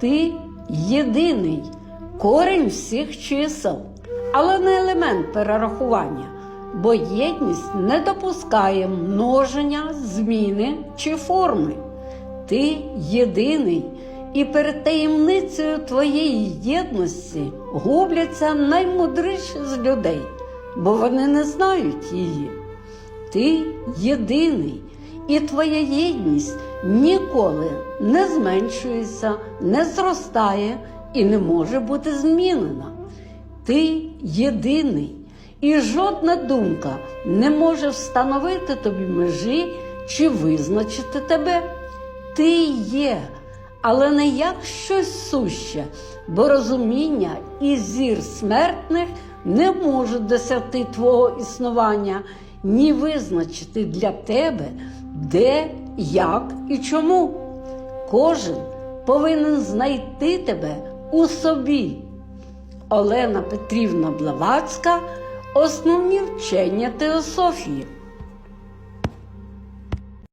Ти єдиний корінь всіх чисел, але не елемент перерахування, бо єдність не допускає множення, зміни чи форми. Ти єдиний, і перед таємницею твоєї єдності губляться наймудріші з людей, бо вони не знають її. Ти єдиний, і твоя єдність ніколи не зменшується, не зростає і не може бути змінена. Ти єдиний, і жодна думка не може встановити тобі межі чи визначити тебе. Ти є, але не як щось суще, бо розуміння і зір смертних не можуть досягти твого існування, ні визначити для тебе, де, як і чому. Кожен повинен знайти тебе у собі. Олена Петрівна Блавацька Основні вчення теософії.